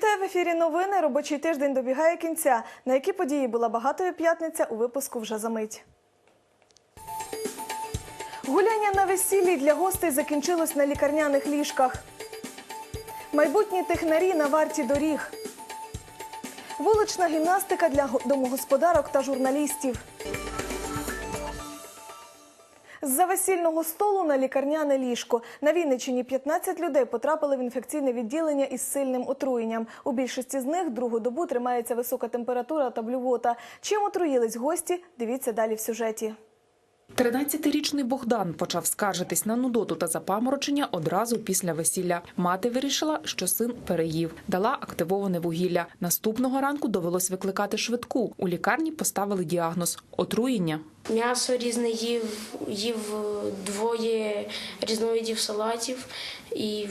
Вітаю в ефірі новини. Робочий тиждень добігає кінця. На які події була багатою п'ятниця у випуску вже за мить. Гуляння на весіллі для гостей закінчилось на лікарняних ліжках. Майбутні технарі на варті доріг. Вулична гімнастика для домогосподарок та журналістів. З-за весільного столу на лікарняне ліжко. На Вінниччині 15 людей потрапили в інфекційне відділення із сильним отруєнням. У більшості з них другу добу тримається висока температура та блювота. Чим отруїлись гості? Дивіться далі в сюжеті. 13-річний Богдан почав скаржитись на нудоту та запаморочення одразу після весілля. Мати вирішила, що син переїв, дала активоване вугілля. Наступного ранку довелось викликати швидку. У лікарні поставили діагноз отруєння. М'ясо різне їв, їв двоє різновидів салатів і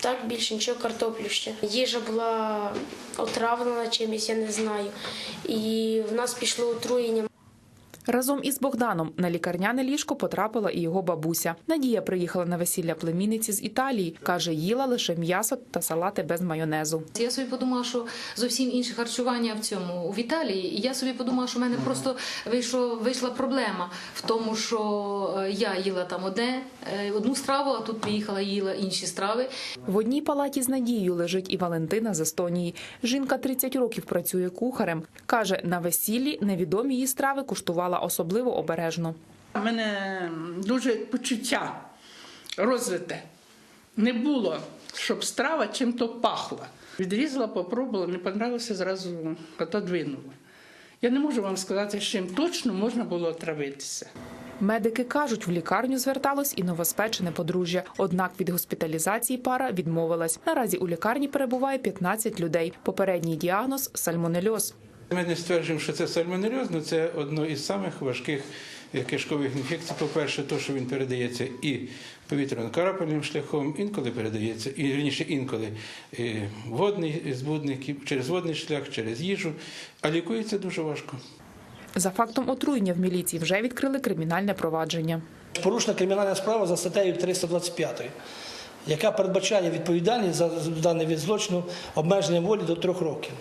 так більше нічого картоплю ще. Їжа була отравлена чимось, я не знаю. І в нас пішло отруєння. Разом із Богданом на лікарняне ліжко потрапила і його бабуся. Надія приїхала на весілля племінниці з Італії. каже, їла лише м'ясо та салати без майонезу. Я собі подумала, що зовсім інше харчування в цьому у Віталії. І я собі подумала, що в мене просто вийшло, вийшла проблема в тому, що е, я їла там одне, е, одну страву, а тут приїхала їла інші страви. В одній палаті з Надією лежить і Валентина з Естонії. Жінка 30 років працює кухарем. Каже, на весіллі невідомі її страви куштувала особливо обережно. У мене дуже почуття розвите. Не було, щоб страва чим-то пахла. Відрізала, попробувала, не понравилося, зразу отодвинула. Я не можу вам сказати, з чим точно можна було отравитися. Медики кажуть, в лікарню зверталось і новоспечене подружжя. Однак від госпіталізації пара відмовилась. Наразі у лікарні перебуває 15 людей. Попередній діагноз сальмонельоз. Ми не стверджуємо, що це сальмонельоз, але це одно із самих важких кишкових інфекцій. По-перше, то, що він передається і повітряно-карапельним шляхом, інколи передається, і вірніше інколи е, водний збудник, через водний шлях, через їжу, а лікується дуже важко. За фактом отруєння в міліції вже відкрили кримінальне провадження. Порушена кримінальна справа за статтею 325, яка передбачає відповідальність за даний від злочину обмеження волі до трьох років.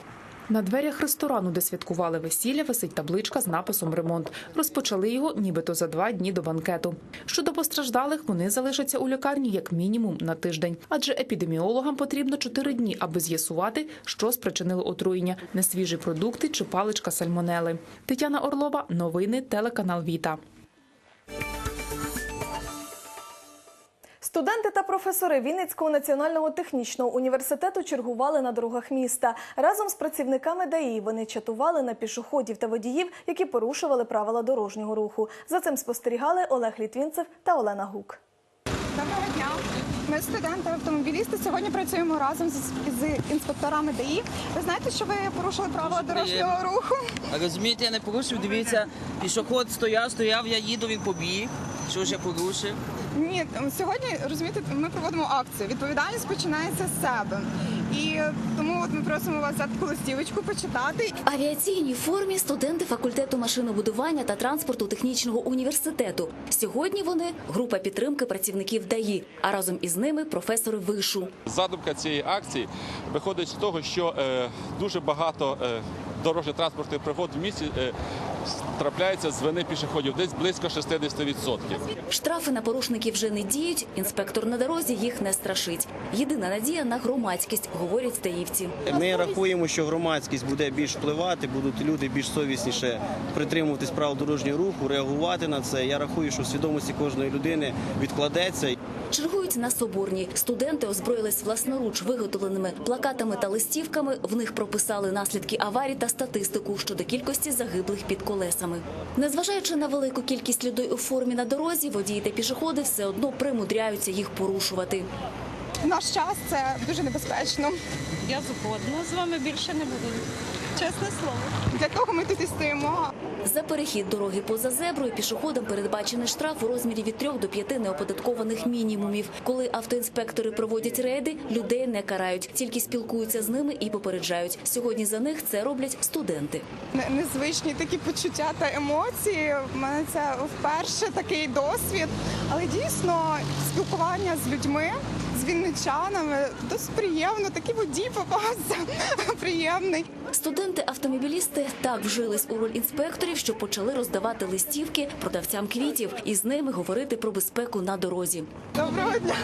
На дверях ресторану, де святкували весілля, висить табличка з написом Ремонт. Розпочали його нібито за два дні до банкету. Щодо постраждалих, вони залишаться у лікарні як мінімум на тиждень, адже епідеміологам потрібно чотири дні, аби з'ясувати, що спричинило отруєння – несвіжі продукти чи паличка сальмонели. Тетяна Орлова, новини, телеканал Віта. Студенти та професори Вінницького національного технічного університету чергували на дорогах міста. Разом з працівниками ДАІ вони чатували на пішоходів та водіїв, які порушували правила дорожнього руху. За цим спостерігали Олег Літвінцев та Олена Гук. Доброго дня. Ми студенти-автомобілісти. Сьогодні працюємо разом з, з інспекторами ДАІ. Ви знаєте, що ви порушили правила дорожнього руху? А Розумієте, я не порушив, дивіться, пішоход стояв, стояв, я їду, він побіг. Що ж я порушив? Ні, сьогодні розумієте, ми проводимо акцію. Відповідальність починається з себе. І тому от ми просимо вас взяти таку листівочку, почитати. В авіаційній формі студенти факультету машинобудування та транспорту технічного університету. Сьогодні вони група підтримки працівників ДАІ, а разом із ними професори вишу. Задумка цієї акції виходить з того, що е, дуже багато е, дорожньо-транспортних пригод в місті е, трапляється з вини пішоходів, десь близько 60%. Штрафи на порушників вже не діють. Інспектор на дорозі їх не страшить. Єдина надія на громадськість, говорять стаївці. Ми рахуємо, що громадськість буде більш впливати, будуть люди більш совісніше притримуватись правил дорожнього руху, реагувати на це. Я рахую, що в свідомості кожної людини відкладеться. Чергують на Соборній. Студенти озброїлись власноруч виготовленими плакатами та листівками. В них прописали наслідки аварій та статистику щодо кількості загиблих під колесами. Незважаючи на велику кількість людей у формі на дорозі, водії та пішоходи все одно примудряються їх порушувати. В наш час це дуже небезпечно. Я згодна з вами більше не буду. Чесне слово. Для того ми тут і стоїмо. За перехід дороги поза зеброю пішоходам передбачений штраф у розмірі від 3 до 5 неоподаткованих мінімумів. Коли автоінспектори проводять рейди, людей не карають, тільки спілкуються з ними і попереджають. Сьогодні за них це роблять студенти. Незвичні такі почуття та емоції. У мене це вперше такий досвід. Але дійсно спілкування з людьми, вінничанами. Досить приємно, такий водій попався. Приємний. Студенти-автомобілісти так вжились у роль інспекторів, що почали роздавати листівки продавцям квітів і з ними говорити про безпеку на дорозі. Доброго дня.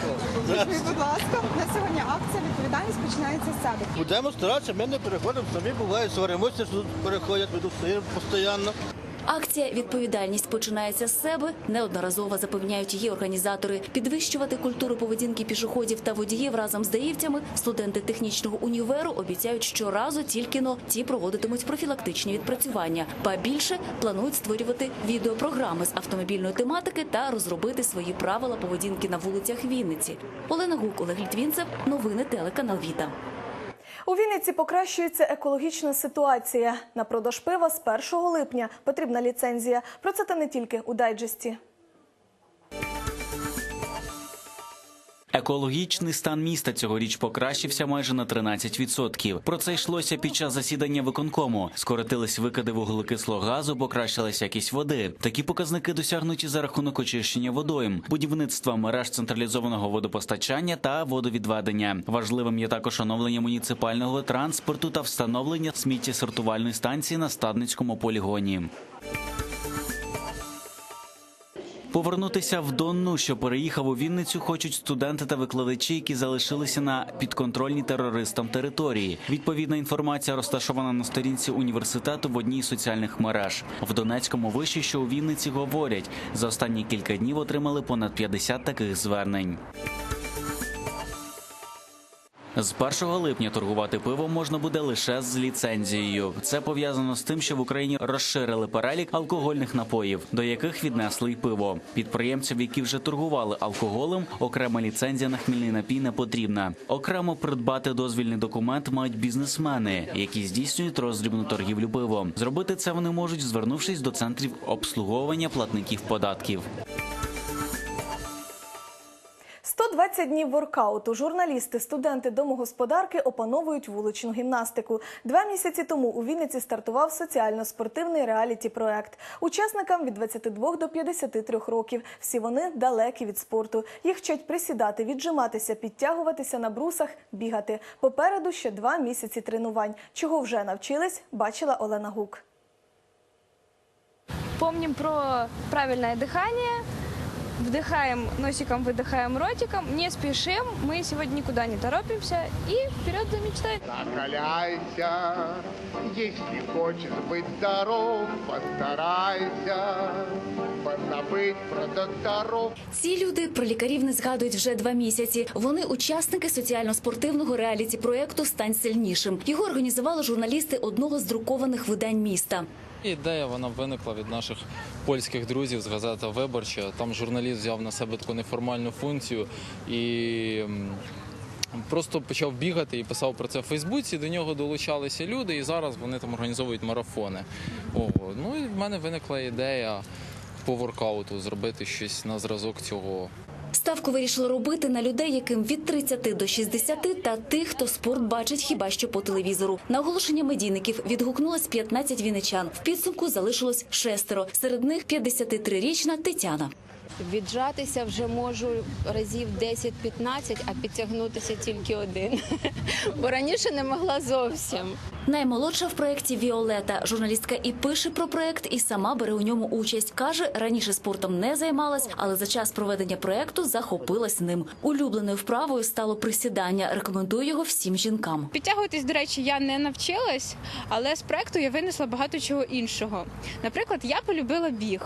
Будь ласка. На сьогодні акція відповідальність починається з себе. Будемо старатися, ми не переходимо, самі буває, сваримося, що тут переходять, ми тут стоїмо постійно. Акція Відповідальність починається з себе. Неодноразово запевняють її організатори. Підвищувати культуру поведінки пішоходів та водіїв разом з даївцями. Студенти технічного універу обіцяють щоразу тільки но ті проводитимуть профілактичні відпрацювання. Ба більше планують створювати відеопрограми з автомобільної тематики та розробити свої правила поведінки на вулицях Вінниці. Олена Гук, Олег Літвінцев. Новини телеканал Віта. У Вінниці покращується екологічна ситуація. На продаж пива з 1 липня потрібна ліцензія. Про це та не тільки у дайджесті. Екологічний стан міста цьогоріч покращився майже на 13%. Про це йшлося під час засідання виконкому. Скоротились викиди вуглекислого газу, покращилась якість води. Такі показники досягнуті за рахунок очищення водойм, будівництва мереж централізованого водопостачання та водовідведення. Важливим є також оновлення муніципального транспорту та встановлення сміттєсортувальної станції на стадницькому полігоні. Повернутися в Донну, що переїхав у Вінницю, хочуть студенти та викладачі, які залишилися на підконтрольній терористам території. Відповідна інформація розташована на сторінці університету в одній з соціальних мереж. В Донецькому виші, що у Вінниці говорять, за останні кілька днів отримали понад 50 таких звернень. З 1 липня торгувати пивом можна буде лише з ліцензією. Це пов'язано з тим, що в Україні розширили перелік алкогольних напоїв, до яких віднесли й пиво. Підприємцям, які вже торгували алкоголем, окрема ліцензія на хмільний напій не потрібна. Окремо придбати дозвільний документ мають бізнесмени, які здійснюють роздрібну торгівлю пивом. Зробити це вони можуть, звернувшись до центрів обслуговування платників податків. 120 днів воркауту. Журналісти, студенти домогосподарки опановують вуличну гімнастику. Два місяці тому у Вінниці стартував соціально-спортивний реаліті-проект. Учасникам від 22 до 53 років. Всі вони далекі від спорту. Їх вчать присідати, віджиматися, підтягуватися на брусах, бігати. Попереду ще два місяці тренувань. Чого вже навчились, бачила Олена Гук. Помним про правильное дыхание. Вдыхаем носиком, выдыхаем ротиком. Не спешим. Мы сегодня никуда не торопимся. И вперед за мечтой. Закаляйся, если хочешь быть здоров, постарайся позабыть про докторов. Ці люди про лікарів не згадують вже два місяці. Вони учасники соціально-спортивного реаліті проєкту Стань сильнішим. Його організували журналісти одного з друкованих видань міста. Ідея вона виникла від наших польських друзів з газети Виборча. Там журналіст взяв на себе таку неформальну функцію і просто почав бігати і писав про це в Фейсбуці. До нього долучалися люди, і зараз вони там організовують марафони. О, ну і в мене виникла ідея по воркауту зробити щось на зразок цього. Ставку вирішили робити на людей, яким від 30 до 60 та тих, хто спорт бачить хіба що по телевізору. На оголошення медійників відгукнулось 15 віничан. В підсумку залишилось шестеро. Серед них 53-річна Тетяна. Віджатися вже можу разів 10-15, а підтягнутися тільки один. Бо раніше не могла зовсім. Наймолодша в проєкті Віолета. Журналістка і пише про проєкт, і сама бере у ньому участь. Каже, раніше спортом не займалась, але за час проведення проєкту захопилась ним. Улюбленою вправою стало присідання. Рекомендую його всім жінкам. Підтягуватись, до речі, я не навчилась, але з проекту я винесла багато чого іншого. Наприклад, я полюбила біг.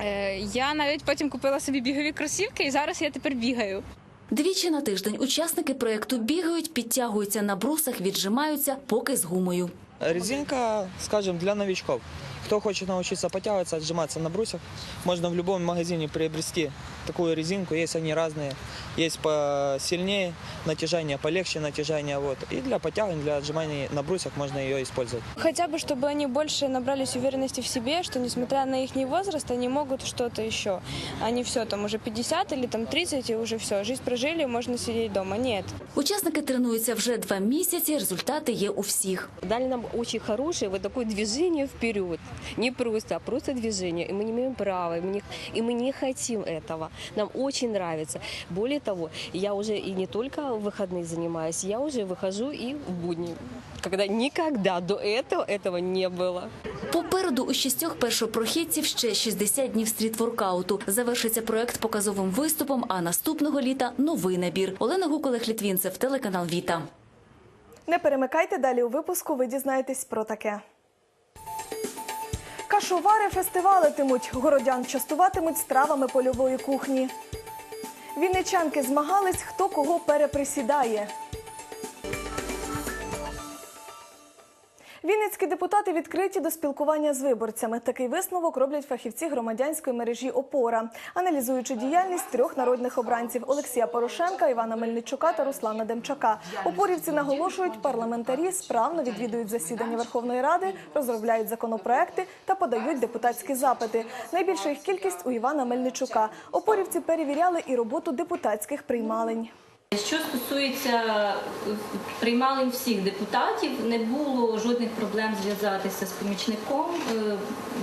Е, Я навіть потім купила собі бігові кросівки, і зараз я тепер бігаю. Двічі на тиждень учасники проєкту бігають, підтягуються на брусах, віджимаються, поки з гумою. Резинка, скажем, для новичков. Кто хочет научиться подтягиваться, отжиматься на брусьях, можно в любом магазине приобрести такую резинку. Есть они разные. Есть посильнее натяжение, полегче натяжение. Вот. И для подтягивания, для отжиманий на брусьях можно ее использовать. Хотя бы, чтобы они больше набрались уверенности в себе, что несмотря на их возраст, они могут что-то еще. А не все, там уже 50 или там 30 и уже все. Жизнь прожили, можно сидеть дома. Нет. Учасники тренуються вже два місяці. Результати є у всіх. Дали нам очень хорошее вот такое движение вперед. Не просто, а просто движение. И мы не имеем права, и мы не, и мы не хотим этого. Нам очень нравится. Более того, я уже и не только в выходные занимаюсь, я уже выхожу и в будни. Когда никогда до этого этого не было. Попереду у шістьох першопрохідців ще 60 днів стрітворкауту. Завершиться проект показовим виступом, а наступного літа новий набір. Олена Гуколех Літвінцев, телеканал Віта. Не перемикайте далі у випуску. Ви дізнаєтесь про таке. Кашовари фестивалитимуть. Городян частуватимуть стравами польової кухні. Вінничанки змагались, хто кого переприсідає. Вінницькі депутати відкриті до спілкування з виборцями. Такий висновок роблять фахівці громадянської мережі ОПОРА, аналізуючи діяльність трьох народних обранців Олексія Порошенка, Івана Мельничука та Руслана Демчака. Опорівці наголошують, парламентарі справно відвідують засідання Верховної Ради, розробляють законопроекти та подають депутатські запити. Найбільша їх кількість у Івана Мельничука. Опорівці перевіряли і роботу депутатських приймалень. Що стосується приймали приймалень всіх депутатів, не було жодних проблем зв'язатися з помічником. Е,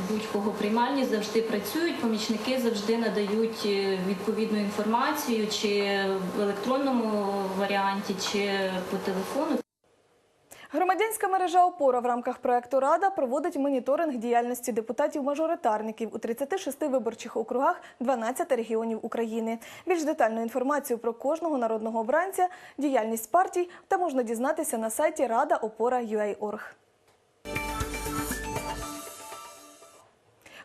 Будь-кого приймальні завжди працюють. Помічники завжди надають е, відповідну інформацію, чи в електронному варіанті, чи по телефону. Громадянська мережа ОПОРА в рамках проекту Рада проводить моніторинг діяльності депутатів-мажоритарників у 36 виборчих округах 12 регіонів України. Більш детальну інформацію про кожного народного обранця, діяльність партій та можна дізнатися на сайті radaopora.ua.org.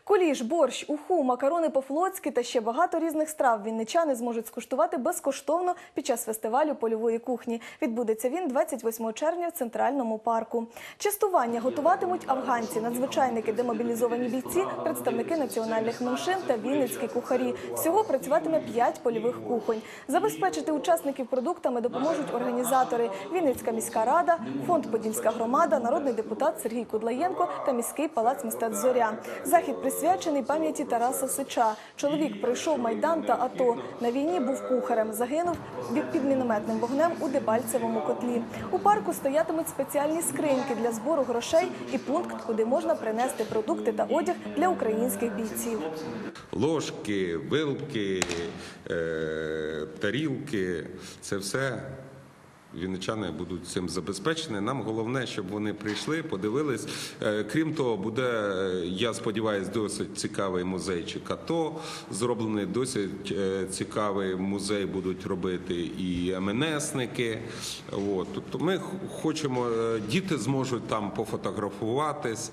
Куліш, борщ, уху, макарони по-флотськи та ще багато різних страв вінничани зможуть скуштувати безкоштовно під час фестивалю польової кухні. Відбудеться він 28 червня в центральному парку. Частування готуватимуть афганці, надзвичайники, демобілізовані бійці, представники національних меншин та вінницькі кухарі. Всього працюватиме 5 польових кухонь. Забезпечити учасників продуктами допоможуть організатори Вінницька міська рада, фонд Подільська громада, народний депутат Сергій Кудлаєнко та міський палац мистецтв Зоря. Захід присвячений пам'яті Тараса Сича. Чоловік пройшов майдан та АТО. На війні був кухарем. Загинув під мінометним вогнем у Дебальцевому котлі. У парку стоятимуть спеціальні скриньки для збору грошей і пункт, куди можна принести продукти та одяг для українських бійців. ложки, вилки, е, тарілки це все. Вінничани будуть цим забезпечені. Нам головне, щоб вони прийшли, подивились. Е, Крім того, буде, е, я сподіваюся, досить цікавий музейчик АТО. Зроблений досить е, цікавий музей будуть робити і МНСники. От. Тобто ми хочемо, діти зможуть там пофотографуватись.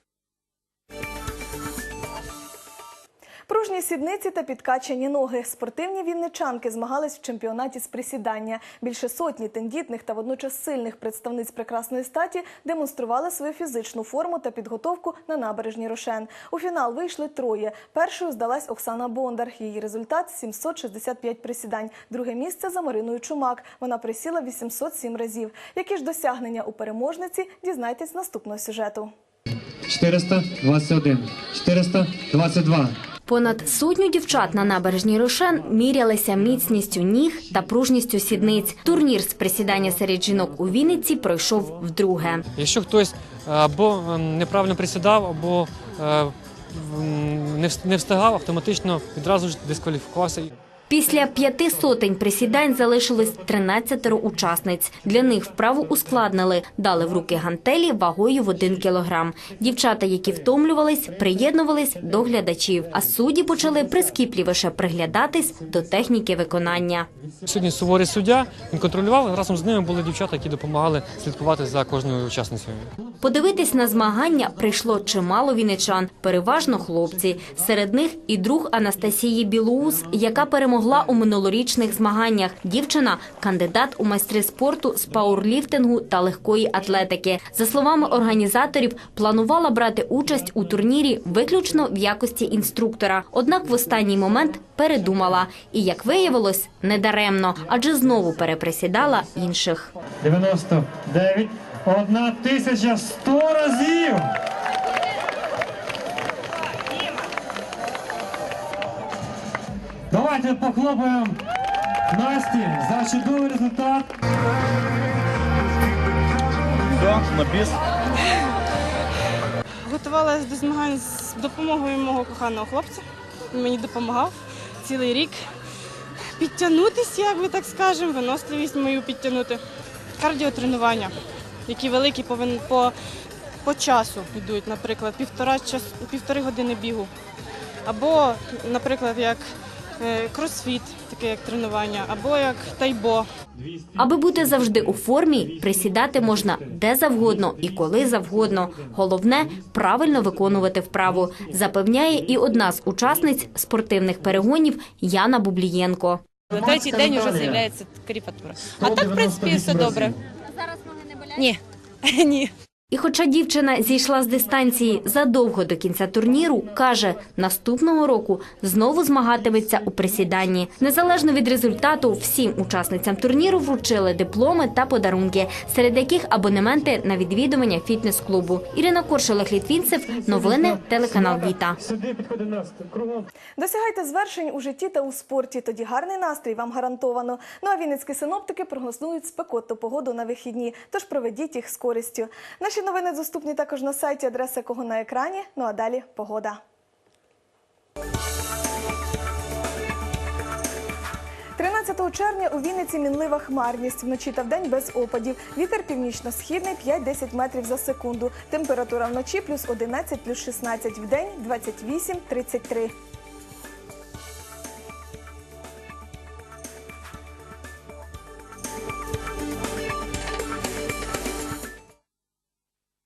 Пружні сідниці та підкачані ноги. Спортивні вінничанки змагались в чемпіонаті з присідання. Більше сотні тендітних та водночас сильних представниць прекрасної статі демонстрували свою фізичну форму та підготовку на набережні Рошен. У фінал вийшли троє. Першою здалась Оксана Бондар. Її результат 765 присідань. Друге місце за Мариною Чумак. Вона присіла 807 разів. Які ж досягнення у переможниці? Дізнайтесь наступного сюжету. 421, 422. Понад сотню дівчат на набережній Рошен мірялися міцністю ніг та пружністю сідниць. Турнір з присідання серед жінок у Вінниці пройшов вдруге. Якщо хтось е, або е, неправильно присідав, або е, не встигав, автоматично відразу ж дискваліфікувався. Після п'яти сотень присідань залишилось 13 учасниць. Для них вправу ускладнили, дали в руки гантелі вагою в 1 кілограм. Дівчата, які втомлювались, приєднувались до глядачів, а судді почали прискіпливіше приглядатись до техніки виконання. Сьогодні суворий суддя він контролював. Разом з ними були дівчата, які допомагали слідкувати за кожною учасницею. Подивитись на змагання прийшло чимало віничан, переважно хлопці. Серед них і друг Анастасії Білоус, яка перемогла у минулорічних змаганнях. Дівчина кандидат у майстри спорту з пауерліфтингу та легкої атлетики. За словами організаторів, планувала брати участь у турнірі виключно в якості інструктора. Однак в останній момент передумала. І як виявилось, недаремно, адже знову переприсідала інших. 99, 1100 разів. Давайте похлопаємо Насті за чудовий результат. Все, на біс. Готувалася до змагань з допомогою мого коханого хлопця. Він мені допомагав цілий рік підтягнутися, як би так скажемо, виносливість мою підтягнути. Кардіотренування, які великі повин- по, по часу йдуть, наприклад, півтора, час, півтори години бігу. Або, наприклад, як кросфіт, таке як тренування, або як тайбо. Аби бути завжди у формі, присідати можна де завгодно і коли завгодно. Головне правильно виконувати вправу, запевняє і одна з учасниць спортивних перегонів Яна Бублієнко. На третій день вже з'являється кріпатура. А так, в принципі, все добре. Зараз ноги не болять? Ні. Ні. І хоча дівчина зійшла з дистанції задовго до кінця турніру, каже, наступного року знову змагатиметься у присіданні. Незалежно від результату, всім учасницям турніру вручили дипломи та подарунки, серед яких абонементи на відвідування фітнес-клубу. Ірина Коршелех Літвінцев, новини, телеканал Віта. Досягайте звершень у житті та у спорті. Тоді гарний настрій вам гарантовано. Ну а вінницькі синоптики прогнозують спекотну погоду на вихідні, тож проведіть їх з користю. Наші новини доступні також на сайті, адреса якого на екрані. Ну а далі погода. 13 червня у Вінниці мінлива хмарність. Вночі та вдень без опадів. Вітер північно-східний 5-10 метрів за секунду. Температура вночі плюс 11, плюс 16, вдень 28-33.